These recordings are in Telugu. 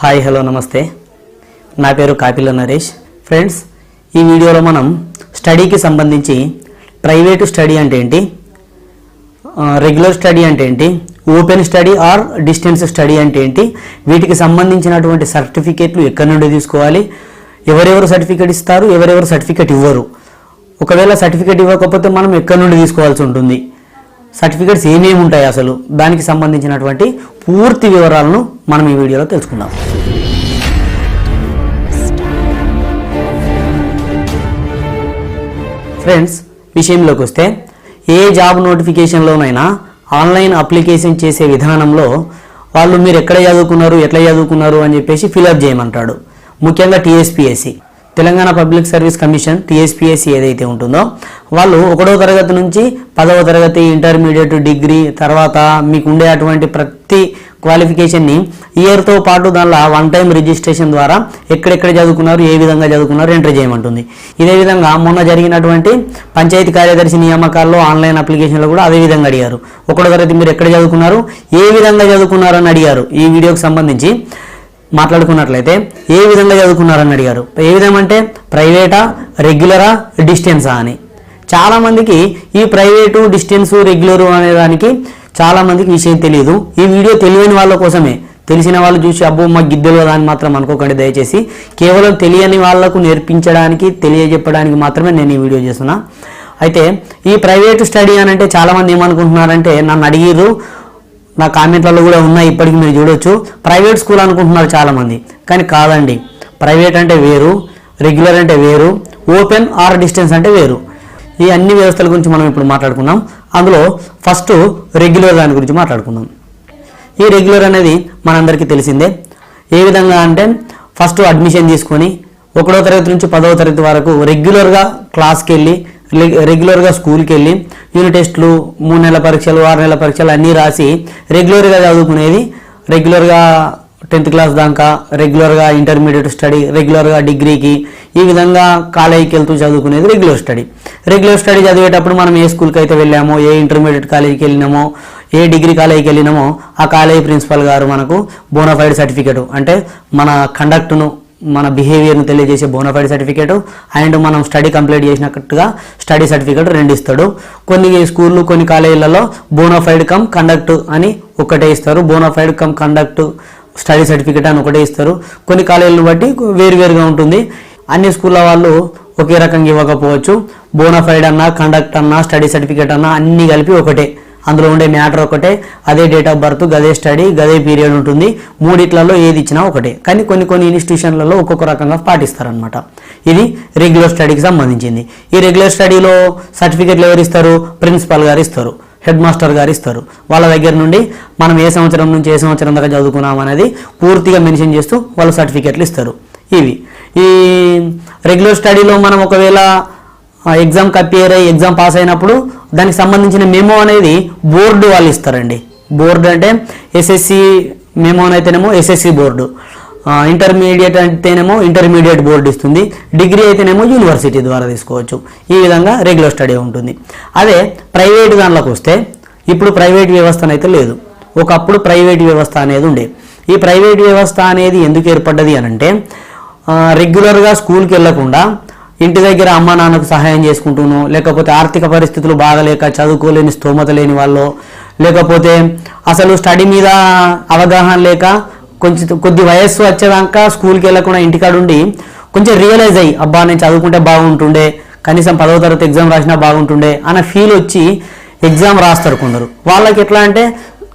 హాయ్ హలో నమస్తే. నా పేరు కాపిల నరేష్. ఫ్రెండ్స్ ఈ వీడియోలో మనం స్టడీకి సంబంధించి ప్రైవేటు స్టడీ అంటే ఏంటి? రెగ్యులర్ స్టడీ అంటే ఏంటి? Open study or distance study అంటే ఏంటి? వీటికి సంబంధించినటువంటి సర్టిఫికేట్లు ఎక్కడి నుండి తీసుకోవాలి? ఎవరెవరు సర్టిఫికేట్ ఇస్తారు? ఎవరెవరు సర్టిఫికేట్ ఇవ్వరు? ఒకవేళ సర్టిఫికేట్ ఇవ్వకపోతే మనం ఎక్కడి నుండి తీసుకోవాల్సి ఉంటుంది? సర్టిఫికేట్స్ ఏమేమి ఉంటాయి అసలు? దానికి సంబంధించినటువంటి పూర్తి వివరాలను మనం ఈ వీడియోలో తెలుసుకుందాం. ఫ్రెండ్స్ విషయంలోకి వస్తే ఏ జాబ్ నోటిఫికేషన్లోనైనా ఆన్లైన్ అప్లికేషన్ చేసే విధానంలో వాళ్ళు మీరు ఎక్కడ చదువుకున్నారు ఎట్లా చదువుకున్నారు అని చెప్పేసి ఫిలప్ చేయమంటాడు. ముఖ్యంగా TSPSC. Telangana public service commission TSPSC ఏదైతే ఉంటుందో వాళ్ళు ఒకటో తరగతి నుంచి పదవ తరగతి ఇంటర్మీడియట్ డిగ్రీ తర్వాత మీకు ఉండే అటువంటి ప్రతి క్వాలిఫికేషన్ని ఇయర్తో పాటు దానిలో వన్ టైం రిజిస్ట్రేషన్ ద్వారా ఎక్కడెక్కడ చదువుకున్నారు ఏ విధంగా చదువుకున్నారు ఎంటర్ చేయమంటుంది. ఇదే విధంగా మొన్న జరిగినటువంటి పంచాయతీ కార్యదర్శి నియామకాల్లో ఆన్లైన్ అప్లికేషన్లో కూడా అదే విధంగా అడిగారు. ఒకటో తరగతి మీరు ఎక్కడ చదువుకున్నారు ఏ విధంగా చదువుకున్నారు అని అడిగారు. ఈ వీడియోకి సంబంధించి మాట్లాడుకున్నట్లయితే ఏ విధంగా చదువుకున్నారని అడిగారు. ఏ విధం అంటే ప్రైవేటా రెగ్యులరా డిస్టెన్సా అని. చాలామందికి ఈ ప్రైవేటు డిస్టెన్స్ రెగ్యులర్ అనే దానికి చాలా మందికి విషయం తెలియదు ఈ వీడియో తెలియని వాళ్ళ కోసమే. తెలిసిన వాళ్ళు చూసి అబ్బో మా గిద్దెలు దాన్ని మాత్రం అనుకోకండి దయచేసి. కేవలం తెలియని వాళ్ళకు నేర్పించడానికి తెలియజెప్పడానికి మాత్రమే నేను ఈ వీడియో చేస్తున్నా. అయితే ఈ ప్రైవేట్ స్టడీ అని అంటే చాలామంది ఏమనుకుంటున్నారంటే నన్ను అడిగిరు నా కామెంట్లలో కూడా ఉన్నాయి ఇప్పటికి మీరు చూడొచ్చు. ప్రైవేట్ స్కూల్ అనుకుంటున్నారు చాలామంది. కానీ కాదండి. ప్రైవేట్ అంటే వేరు రెగ్యులర్ అంటే వేరు ఓపెన్ ఆర్ డిస్టెన్స్ అంటే వేరు. ఈ అన్ని వ్యవస్థల గురించి మనం ఇప్పుడు మాట్లాడుకున్నాం అందులో ఫస్ట్ రెగ్యులర్ దాని గురించి మాట్లాడుకుందాం. ఈ రెగ్యులర్ అనేది మనందరికీ తెలిసిందే. ఏ విధంగా అంటే ఫస్ట్ అడ్మిషన్ తీసుకొని ఒకటో తరగతి నుంచి పదవ తరగతి వరకు రెగ్యులర్గా క్లాస్కి వెళ్ళి రెగ్యులర్గా స్కూల్కి వెళ్ళి యూనిట్ టెస్ట్లు మూడు నెలల పరీక్షలు ఆరు నెలల పరీక్షలు అన్నీ రాసి రెగ్యులర్గా చదువుకునేది రెగ్యులర్గా టెన్త్ క్లాస్ దాకా రెగ్యులర్గా ఇంటర్మీడియట్ స్టడీ రెగ్యులర్గా డిగ్రీకి ఈ విధంగా కాలేజీకి వెళ్తూ చదువుకునేది రెగ్యులర్ స్టడీ. రెగ్యులర్ స్టడీ చదివేటప్పుడు మనం ఏ స్కూల్కి అయితే వెళ్ళామో ఏ ఇంటర్మీడియట్ కాలేజీకి వెళ్ళినామో ఏ డిగ్రీ కాలేజీకి వెళ్ళినామో ఆ కాలేజీ ప్రిన్సిపల్ గారు మనకు బోనఫైడ్ సర్టిఫికేట్ అంటే మన కండక్ట్ను మన బిహేవియర్ను తెలియజేసే బోనఫైడ్ సర్టిఫికేట్ అండ్ మనం స్టడీ కంప్లీట్ చేసినట్టుగా స్టడీ సర్టిఫికేట్ రెండు ఇస్తాడు. కొన్ని స్కూళ్ళు కొన్ని కాలేజీలలో బోనఫైడ్ కమ్ కండక్ట్ అని ఒకటే ఇస్తారు. Bona fide cum conduct study certificate అని ఒకటే ఇస్తారు. కొన్ని కాలేజీలను బట్టి వేరువేరుగా ఉంటుంది. అన్ని స్కూళ్ళ వాళ్ళు ఒకే రకంగా ఇవ్వకపోవచ్చు. బోనఫైడ్ అన్నా కండక్ట్ అన్నా స్టడీ సర్టిఫికేట్ అన్నా అన్నీ కలిపి ఒకటే. అందులో ఉండే మ్యాటర్ ఒకటే. అదే డేట్ ఆఫ్ బర్త్ గదే స్టడీ గదే పీరియడ్ ఉంటుంది. మూడిట్లలో ఏది ఇచ్చినా ఒకటే. కానీ కొన్ని కొన్ని ఇన్స్టిట్యూషన్లలో ఒక్కొక్క రకంగా పాటిస్తారనమాట ఇది రెగ్యులర్ స్టడీకి సంబంధించింది. ఈ రెగ్యులర్ స్టడీలో సర్టిఫికేట్లు ఎవరు ఇస్తారు? ప్రిన్సిపాల్ గారు ఇస్తారు. హెడ్ మాస్టర్ గారు ఇస్తారు. వాళ్ళ దగ్గర నుండి మనం ఏ సంవత్సరం నుంచి ఏ సంవత్సరం దాకా చదువుకున్నాం అనేది పూర్తిగా మెన్షన్ చేస్తూ వాళ్ళు సర్టిఫికేట్లు ఇస్తారు. ఇవి. ఈ రెగ్యులర్ స్టడీలో మనం ఒకవేళ ఎగ్జామ్ కప్పియర్ అయ్యి ఎగ్జామ్ పాస్ అయినప్పుడు దానికి సంబంధించిన మెమో అనేది బోర్డు వాళ్ళు ఇస్తారండి. బోర్డు అంటే ఎస్ఎస్సి మెమో అయితేనేమో ఎస్ఎస్సి బోర్డు ఇంటర్మీడియట్ అయితేనేమో ఇంటర్మీడియట్ బోర్డు ఇస్తుంది. డిగ్రీ అయితేనేమో యూనివర్సిటీ ద్వారా తీసుకోవచ్చు. ఈ విధంగా రెగ్యులర్ స్టడీ ఉంటుంది. అదే ప్రైవేట్ దానిలోకి వస్తే ఇప్పుడు ప్రైవేట్ వ్యవస్థ అయితే లేదు. ఒకప్పుడు ప్రైవేట్ వ్యవస్థ అనేది ఉండే. ఈ ప్రైవేట్ వ్యవస్థ అనేది ఎందుకు ఏర్పడ్డది అని అంటే రెగ్యులర్గా స్కూల్కి వెళ్ళకుండా ఇంటి దగ్గర అమ్మ నాన్నకు సహాయం చేసుకుంటూను లేకపోతే ఆర్థిక పరిస్థితులు బాగలేక చదువుకోలేని స్తోమత లేని వాళ్ళు లేకపోతే అసలు స్టడీ మీద అవగాహన లేక కొంచెం కొద్ది వయస్సు వచ్చేదాకా స్కూల్కి వెళ్ళకుండా ఇంటికాడ ఉండి కొంచెం రియలైజ్ అయ్యి అబ్బా నేను చదువుకుంటే బాగుంటుండే కనీసం పదవ తరగతి ఎగ్జామ్ రాసినా బాగుంటుండే అన్న ఫీల్ వచ్చి ఎగ్జామ్ రాస్తారు కొందరు. వాళ్ళకి ఎట్లా అంటే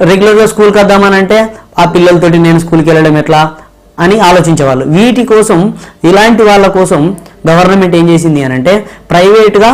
రెగ్యులర్గా స్కూల్కి వద్దామని అంటే ఆ పిల్లలతోటి నేను స్కూల్కి వెళ్ళడం ఎట్లా? అని ఆలోచించేవాళ్ళు. వీటి కోసం ఇలాంటి వాళ్ళ కోసం గవర్నమెంట్ ఏం చేసింది అని అంటే ప్రైవేట్గా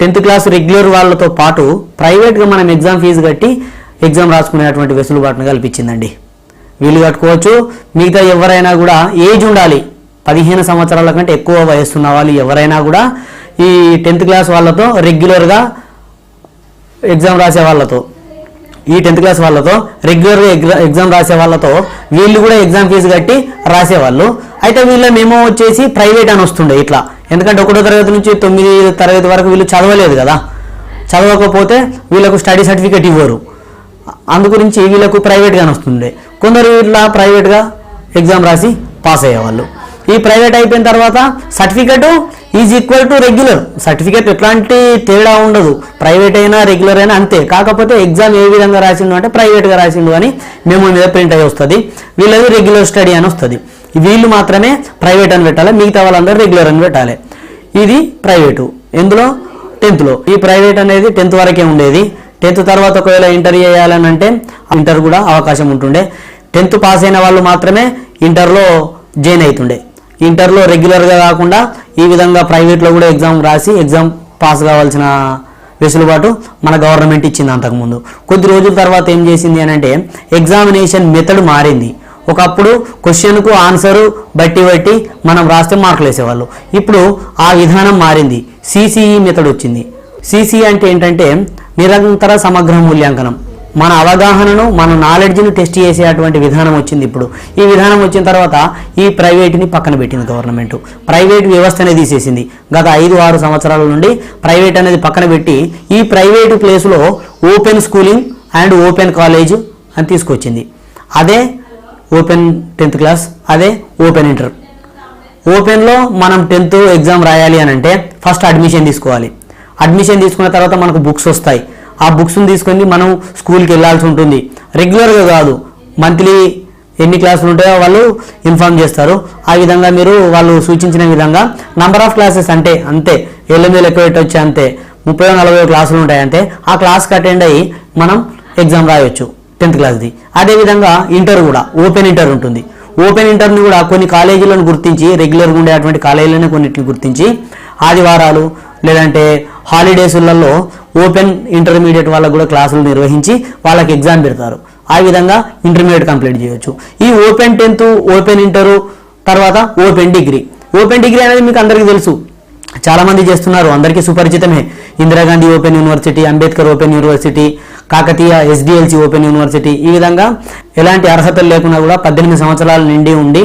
టెన్త్ క్లాస్ రెగ్యులర్ వాళ్ళతో పాటు ప్రైవేట్గా మనం ఎగ్జామ్ ఫీజు కట్టి ఎగ్జామ్ రాసుకునేటువంటి వెసులుబాటును కల్పించిందండి. వీళ్ళు కట్టుకోవచ్చు. మిగతా ఎవరైనా కూడా ఏజ్ ఉండాలి. పదిహేను సంవత్సరాల కంటే ఎక్కువ వయసు ఉన్న వాళ్ళు ఎవరైనా కూడా ఈ టెన్త్ క్లాస్ వాళ్ళతో రెగ్యులర్గా ఎగ్జామ్ రాసే వాళ్ళతో ఈ టెన్త్ క్లాస్ వాళ్ళతో రెగ్యులర్గా ఎగ్జా ఎగ్జామ్ రాసే వాళ్ళతో వీళ్ళు కూడా ఎగ్జామ్ ఫీజు కట్టి రాసేవాళ్ళు. అయితే వీళ్ళ మేము వచ్చేసి ప్రైవేట్ అని వస్తుండే ఇట్లా. ఎందుకంటే ఒకటో తరగతి నుంచి తొమ్మిది తరగతి వరకు వీళ్ళు చదవలేదు కదా. చదవకపోతే వీళ్ళకు స్టడీ సర్టిఫికేట్ ఇవ్వరు. అందు గురించి వీళ్ళకు ప్రైవేట్గానే వస్తుండే. కొందరు ఇట్లా ప్రైవేట్గా ఎగ్జామ్ రాసి పాస్ అయ్యేవాళ్ళు. ఈ ప్రైవేట్ అయిపోయిన తర్వాత certificate is equal to regular certificate ఎట్లాంటి తేడా ఉండదు. ప్రైవేట్ అయినా రెగ్యులర్ అయినా అంతే. కాకపోతే ఎగ్జామ్ ఏ విధంగా రాసిండు అంటే ప్రైవేట్గా రాసిండు అని మేము మీద ప్రింట్ అయ్యి వస్తుంది. వీళ్ళది రెగ్యులర్ స్టడీ అని వస్తుంది. వీళ్ళు మాత్రమే ప్రైవేట్ అని పెట్టాలి. మిగతా వాళ్ళందరూ రెగ్యులర్ అని పెట్టాలి. ఇది ప్రైవేటు ఎందులో టెన్త్లో ఈ ప్రైవేట్ అనేది టెన్త్ వరకే ఉండేది. టెన్త్ తర్వాత ఒకవేళ ఇంటర్ చేయాలని అంటే ఇంటర్ కూడా అవకాశం ఉంటుండే. టెన్త్ పాస్ అయిన వాళ్ళు మాత్రమే ఇంటర్లో జాయిన్ అవుతుండే ఇంటర్లో రెగ్యులర్గా కాకుండా ఈ విధంగా ప్రైవేట్లో కూడా ఎగ్జామ్ రాసి ఎగ్జామ్ పాస్ కావాల్సిన వెసులుబాటు మన గవర్నమెంట్ ఇచ్చింది అంతకుముందు. కొద్ది రోజుల తర్వాత ఏం చేసింది అని అంటే ఎగ్జామినేషన్ మెథడ్ మారింది. ఒకప్పుడు క్వశ్చన్కు ఆన్సరు బట్టి బట్టి మనం రాస్తే మార్కులు వేసేవాళ్ళు. ఇప్పుడు ఆ విధానం మారింది. సీసీఈ మెథడ్ వచ్చింది. సీసీఈ అంటే ఏంటంటే నిరంతర సమగ్ర మూల్యాంకనం. మన అవగాహనను మన నాలెడ్జ్ని టెస్ట్ చేసేటువంటి విధానం వచ్చింది ఇప్పుడు. ఈ విధానం వచ్చిన తర్వాత ఈ ప్రైవేట్ని పక్కన పెట్టింది గవర్నమెంట్ ప్రైవేట్ వ్యవస్థనే తీసేసింది. గత ఐదు ఆరు సంవత్సరాల నుండి ప్రైవేట్ అనేది పక్కన పెట్టి ఈ ప్రైవేటు ప్లేస్లో open schooling and open college అని తీసుకొచ్చింది. అదే ఓపెన్ టెన్త్ క్లాస్ అదే ఓపెన్ ఇంటర్ ఓపెన్లో మనం టెన్త్ ఎగ్జామ్ రాయాలి అని అంటే ఫస్ట్ అడ్మిషన్ తీసుకోవాలి. అడ్మిషన్ తీసుకున్న తర్వాత మనకు బుక్స్ వస్తాయి. ఆ బుక్స్ని తీసుకొని మనం స్కూల్కి వెళ్ళాల్సి ఉంటుంది. రెగ్యులర్గా కాదు. మంత్లీ ఎన్ని క్లాసులు ఉంటాయో వాళ్ళు ఇన్ఫామ్ చేస్తారు. ఆ విధంగా మీరు వాళ్ళు సూచించిన విధంగా నంబర్ ఆఫ్ క్లాసెస్ అంటే అంతే. ఏళ్ళ మీద లెక్క పెట్టొచ్చు అంతే. ముప్పై నలభై క్లాసులు ఉంటాయి అంతే. ఆ క్లాస్కి అటెండ్ అయ్యి మనం ఎగ్జామ్ రాయొచ్చు. టెన్త్ క్లాస్ది అదేవిధంగా ఇంటర్ కూడా ఓపెన్ ఇంటర్ ఉంటుంది. ఓపెన్ ఇంటర్ని కూడా కొన్ని కాలేజీలను గుర్తించి రెగ్యులర్గా ఉండేటువంటి కాలేజీలను కొన్నిటిని గుర్తించి ఆదివారాలు లేదంటే హాలిడేస్లలో ఓపెన్ ఇంటర్మీడియట్ వాళ్ళకు కూడా క్లాసులు నిర్వహించి వాళ్ళకి ఎగ్జామ్ పెడతారు. ఆ విధంగా ఇంటర్మీడియట్ కంప్లీట్ చేయొచ్చు. ఈ ఓపెన్ టెన్త్ ఓపెన్ ఇంటరు తర్వాత ఓపెన్ డిగ్రీ ఓపెన్ డిగ్రీ అనేది మీకు అందరికీ తెలుసు. చాలా మంది చేస్తున్నారు. అందరికీ సుపరిచితమే. Indira Gandhi open university Ambedkar open university Kakatiya SDLC open university ఈ విధంగా ఎలాంటి అర్హతలు లేకుండా కూడా పద్దెనిమిది సంవత్సరాలు నిండి ఉండి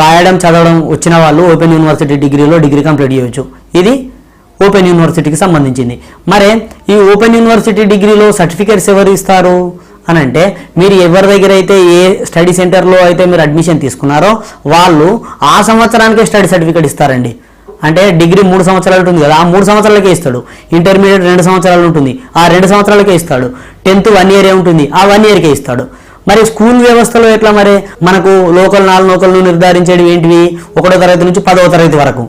రాయడం చదవడం వచ్చిన వాళ్ళు ఓపెన్ యూనివర్సిటీ డిగ్రీలో డిగ్రీ కంప్లీట్ చేయవచ్చు ఇది ఓపెన్ యూనివర్సిటీకి సంబంధించింది. మరే ఈ ఓపెన్ యూనివర్సిటీ డిగ్రీలో సర్టిఫికేట్స్ ఎవరు ఇస్తారు? అని అంటే మీరు ఎవరి దగ్గర అయితే ఏ స్టడీ సెంటర్లో అయితే మీరు అడ్మిషన్ తీసుకున్నారో వాళ్ళు ఆ సంవత్సరానికే స్టడీ సర్టిఫికేట్ ఇస్తారండి. అంటే డిగ్రీ మూడు సంవత్సరాలు ఉంటుంది కదా ఆ మూడు సంవత్సరాలకే ఇస్తాడు. ఇంటర్మీడియట్ రెండు సంవత్సరాలు ఉంటుంది ఆ రెండు సంవత్సరాలకే ఇస్తాడు. టెన్త్ వన్ ఇయర్ ఉంటుంది ఆ వన్ ఇయర్కే ఇస్తాడు. మరి స్కూల్ వ్యవస్థలో ఎట్లా మరి? మనకు లోకల్ నాలుగు లోకల్ను నిర్ధారించేవి ఏంటివి? ఒకటో తరగతి నుంచి పదవ తరగతి వరకు.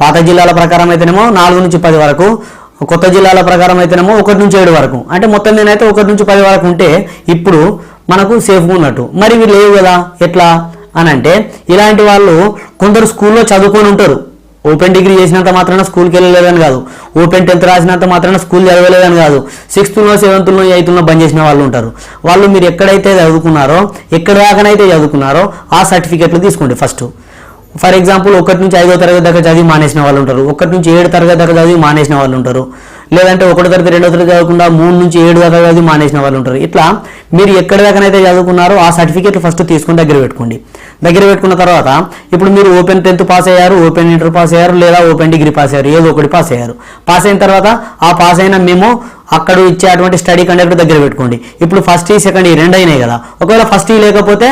పాత జిల్లాల ప్రకారం అయితేనేమో నాలుగు నుంచి పది వరకు కొత్త జిల్లాల ప్రకారం అయితేనేమో ఒకటి నుంచి ఏడు వరకు. అంటే మొత్తం నేనైతే ఒకటి నుంచి పది వరకు ఉంటే ఇప్పుడు మనకు సేఫ్గా ఉన్నట్టు. మరి ఇవి లేవు కదా? ఎట్లా? అని అంటే ఇలాంటి వాళ్ళు కొందరు స్కూల్లో చదువుకొని ఉంటారు. ఓపెన్ డిగ్రీ చేసినంత మాత్రాన స్కూల్కి వెళ్ళలేదని కాదు. ఓపెన్ టెన్త్ రాసినంత మాత్రాన స్కూల్ చదవలేదని కాదు. సిక్స్త్లో సెవెంత్లో ఎయిత్లో బంద్ చేసిన వాళ్ళు ఉంటారు. వాళ్ళు మీరు ఎక్కడైతే చదువుకున్నారో ఎక్కడ దాకానైతే చదువుకున్నారో ఆ సర్టిఫికెట్లు తీసుకోండి ఫస్ట్. ఫర్ ఎగ్జాంపుల్ ఒకటి నుంచి ఐదో తరగతి దాకా చదివి మానేసిన వాళ్ళు ఉంటారు ఒకటి నుంచి ఏడు తరగతి దాకా చదివి మానేసిన వాళ్ళు ఉంటారు లేదంటే ఒకటో తరగతి రెండో తరగతి చదవకుండా మూడు నుంచి ఏడు దాకా చదివి మానేసిన వాళ్ళు ఉంటారు. ఇట్లా మీరు ఎక్కడి దాకానైతే చదువుకున్నారో ఆ సర్టిఫికేట్ ఫస్ట్ తీసుకుని దగ్గర పెట్టుకోండి. దగ్గర పెట్టుకున్న తర్వాత ఇప్పుడు మీరు ఓపెన్ టెన్త్ పాస్ అయ్యారు ఓపెన్ ఇంటర్ పాస్ అయ్యారు లేదా ఓపెన్ డిగ్రీ పాస్ అయ్యారు ఏదో ఒకటి పాస్ అయ్యారు. పాస్ అయిన తర్వాత ఆ పాస్ అయిన మేము అక్కడ ఇచ్చేటువంటి స్టడీ కండక్టర్ దగ్గర పెట్టుకోండి. ఇప్పుడు ఫస్ట్ ఈ సెకండ్ ఈ రెండు అయినాయి కదా. ఒకవేళ ఫస్ట్ ఈ లేకపోతే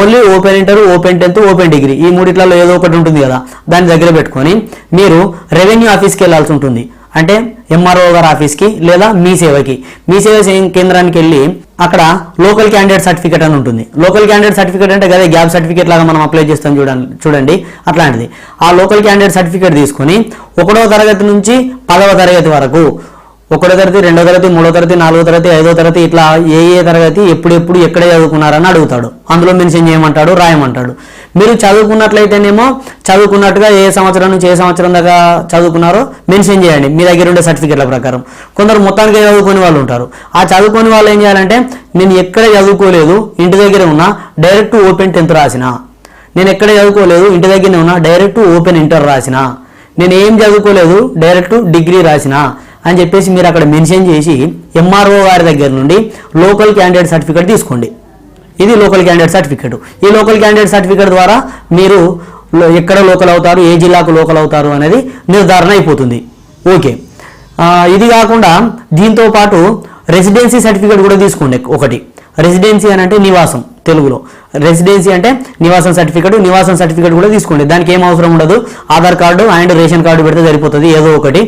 only open inter open tenth open degree ఈ మూడిట్లలో ఏదో ఒకటి ఉంటుంది కదా. దాన్ని దగ్గర పెట్టుకొని మీరు రెవెన్యూ ఆఫీస్కి వెళ్ళాల్సి ఉంటుంది. అంటే ఎంఆర్ఓ గారి ఆఫీస్కి లేదా మీ సేవకి. మీ సేవ కేంద్రానికి వెళ్ళి అక్కడ లోకల్ క్యాండిడేట్ సర్టిఫికేట్ అని ఉంటుంది. లోకల్ క్యాండిడేట్ సర్టిఫికేట్ అంటే కదా గ్యాప్ సర్టిఫికేట్ లాగా మనం అప్లై చేస్తాం చూడండి చూడండి. అట్లాంటిది. ఆ లోకల్ క్యాండిడేట్ సర్టిఫికేట్ తీసుకొని ఒకటో తరగతి నుంచి పదవ తరగతి వరకు ఒకటో తరగతి రెండో తరగతి మూడో తరగతి నాలుగో తరగతి ఐదో తరగతి ఇట్లా ఏ ఏ తరగతి ఎప్పుడెప్పుడు ఎక్కడ చదువుకున్నారని అడుగుతాడు. అందులో మెన్షన్ చేయమంటాడు రాయమంటాడు. మీరు చదువుకున్నట్లయితేనేమో చదువుకున్నట్టుగా ఏ సంవత్సరం నుంచి ఏ సంవత్సరం దాకా చదువుకున్నారో మెన్షన్ చేయండి. మీ దగ్గర ఉండే సర్టిఫికెట్ల ప్రకారం. కొందరు మొత్తానికి చదువుకునే వాళ్ళు ఉంటారు. ఆ చదువుకునే వాళ్ళు ఏం చేయాలంటే నేను ఎక్కడ చదువుకోలేదు ఇంటి దగ్గర ఉన్నా డైరెక్ట్ ఓపెన్ టెన్త్ రాసిన. నేను ఎక్కడ చదువుకోలేదు ఇంటి దగ్గరనే ఉన్నా డైరెక్ట్ ఓపెన్ ఇంటర్ రాసిన. నేను ఏం చదువుకోలేదు డైరెక్ట్ డిగ్రీ రాసిన. అని చెప్పేసి మీరు అక్కడ మెన్షన్ చేసి ఎంఆర్ఓ గారి దగ్గర నుండి లోకల్ క్యాండిడేట్ సర్టిఫికేట్ తీసుకోండి. ఇది లోకల్ క్యాండిడేట్ సర్టిఫికేట్ ఈ లోకల్ క్యాండిడేట్ సర్టిఫికేట్ ద్వారా మీరు ఎక్కడ లోకల్ అవుతారు ఏ జిల్లాకు లోకల్ అవుతారు అనేది నిర్ధారణ అయిపోతుంది. ఓకే. ఇది కాకుండా దీంతో పాటు రెసిడెన్సీ సర్టిఫికేట్ కూడా తీసుకోండి ఒకటి. రెసిడెన్సీ అని అంటే నివాసం తెలుగులో. రెసిడెన్సీ అంటే నివాసం సర్టిఫికేట్ నివాసం సర్టిఫికేట్ కూడా తీసుకోండి. దానికి ఏం అవసరం ఉండదు. Aadhaar card and ration card పెడితే సరిపోతుంది. ఏదో ఒకటి.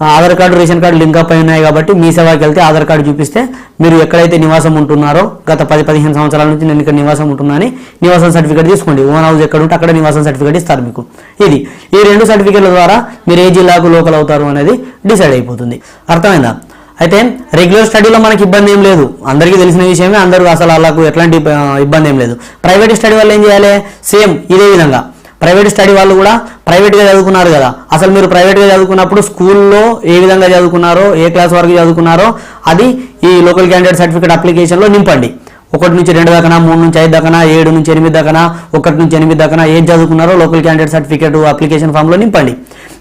Aadhaar card ration card link up అయి ఉన్నాయి కాబట్టి మీ సేవాకి వెళ్తే ఆధార్ కార్డు చూపిస్తే మీరు ఎక్కడైతే నివాసం ఉంటున్నారో గత పది పదిహేను సంవత్సరాల నుంచి నేను ఇక్కడ నివాసం ఉంటున్నానని నివాసం సర్టిఫికేట్ తీసుకోండి. ఓన్ హౌస్ ఎక్కడ ఉంటే అక్కడ నివాసం సర్టిఫికేట్ ఇస్తారు మీకు. ఇది. ఈ రెండు సర్టిఫికేట్ల ద్వారా మీరు ఏ జిల్లాకు లోకల్ అవుతారు అనేది డిసైడ్ అయిపోతుంది. అర్థమైందా? అయితే రెగ్యులర్ స్టడీలో మనకి ఇబ్బంది ఏం లేదు. అందరికీ తెలిసిన విషయమే అందరూ అసలు వాళ్ళకు ఎట్లాంటి ఇబ్బంది ఏం లేదు. ప్రైవేట్ స్టడీ వల్ల ఏం చేయాలి? సేమ్ ఇదే విధంగా. ప్రైవేట్ స్టడీ వాళ్ళు కూడా ప్రైవేట్గా చదువుకున్నారు కదా. అసలు మీరు ప్రైవేట్గా చదువుకున్నప్పుడు స్కూల్లో ఏ విధంగా చదువుకున్నారో ఏ క్లాస్ వరకు చదువుకున్నారో అది ఈ లోకల్ క్యాండిడేట్ సర్టిఫికేట్ అప్లికేషన్లో నింపండి. ఒకటి నుంచి రెండు దాకా మూడు నుంచి ఐదు దాకా ఏడు నుంచి ఎనిమిది దాకా ఒకటి నుంచి ఎనిమిది దాకా ఏం చదువుకున్నారో లోకల్ క్యాండిడేట్ సర్టిఫికేట్ అప్లికేషన్ ఫామ్లో నింపండి.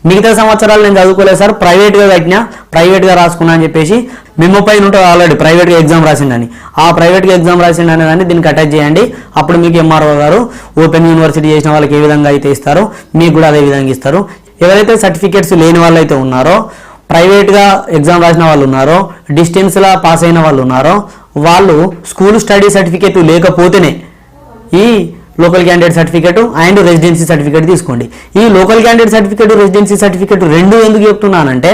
మిగతా సంవత్సరాలు నేను చదువుకోలేదు సార్. ప్రైవేట్గా కట్టినా ప్రైవేట్గా రాసుకున్నా అని చెప్పేసి మెమో పైన ఉంటుంది ఆల్రెడీ ప్రైవేట్గా ఎగ్జామ్ రాసిండని ఆ ప్రైవేట్గా ఎగ్జామ్ రాసిండని దాన్ని దీనికి అటాచ్ చేయండి. అప్పుడు మీకు ఎంఆర్ఓ గారు ఓపెన్ యూనివర్సిటీ చేసిన వాళ్ళకి ఏ విధంగా అయితే ఇస్తారో మీకు కూడా అదే విధంగా ఇస్తారు. ఎవరైతే సర్టిఫికేట్స్ లేని వాళ్ళు అయితే ఉన్నారో ప్రైవేట్గా ఎగ్జామ్ రాసిన వాళ్ళు ఉన్నారో డిస్టెన్స్లా పాస్ అయిన వాళ్ళు ఉన్నారో వాళ్ళు స్కూల్ స్టడీ సర్టిఫికేట్ లేకపోతేనే ఈ local candidate certificate and residency certificate తీసుకోండి. ఈ local candidate certificate residency certificate రెండు ఎందుకు చెప్తున్నానంటే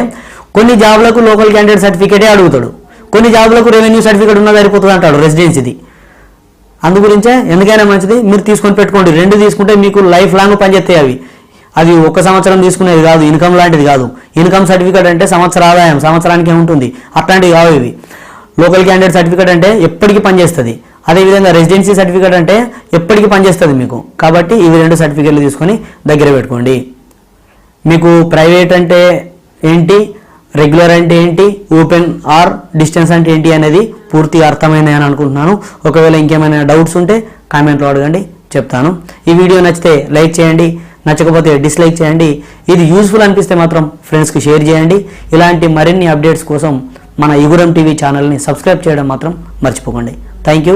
కొన్ని జాబ్లకు లోకల్ క్యాండిడేట్ సర్టిఫికేటే అడుగుతాడు. కొన్ని జాబ్లకు రెవెన్యూ సర్టిఫికేట్ ఉన్నది సరిపోతుంది అంటాడు రెసిడెన్సీది. అందు గురించే ఎందుకైనా మంచిది మీరు తీసుకొని పెట్టుకోండి. రెండు తీసుకుంటే మీకు లైఫ్ లాంగ్ పనిచేస్తాయి అవి. అది ఒక సంవత్సరం తీసుకునేది కాదు ఇన్కమ్ లాంటిది కాదు. ఇన్కమ్ సర్టిఫికేట్ అంటే సంవత్సర ఆదాయం సంవత్సరానికి ఉంటుంది అట్లాంటివి కావు ఇవి. లోకల్ క్యాండిడేట్ సర్టిఫికేట్ అంటే ఎప్పటికీ పనిచేస్తుంది అదేవిధంగా రెసిడెన్సీ సర్టిఫికేట్ అంటే ఎప్పటికీ పనిచేస్తుంది మీకు. కాబట్టి ఇవి రెండు సర్టిఫికేట్లు తీసుకొని దగ్గర పెట్టుకోండి. మీకు ప్రైవేట్ అంటే ఏంటి? రెగ్యులర్ అంటే ఏంటి? ఓపెన్ ఆర్ డిస్టెన్స్ అంటే ఏంటి అనేది పూర్తిగా అర్థమైంది అని అనుకుంటున్నాను. ఒకవేళ ఇంకేమైనా డౌట్స్ ఉంటే కామెంట్లో అడగండి చెప్తాను. ఈ వీడియో నచ్చితే లైక్ చేయండి నచ్చకపోతే డిస్లైక్ చేయండి. ఇది యూస్ఫుల్ అనిపిస్తే మాత్రం ఫ్రెండ్స్కి షేర్ చేయండి. ఇలాంటి మరిన్ని అప్డేట్స్ కోసం మన ఇగురం టీవీ ఛానల్ని సబ్స్క్రైబ్ చేయడం మాత్రం మర్చిపోకండి. Thank you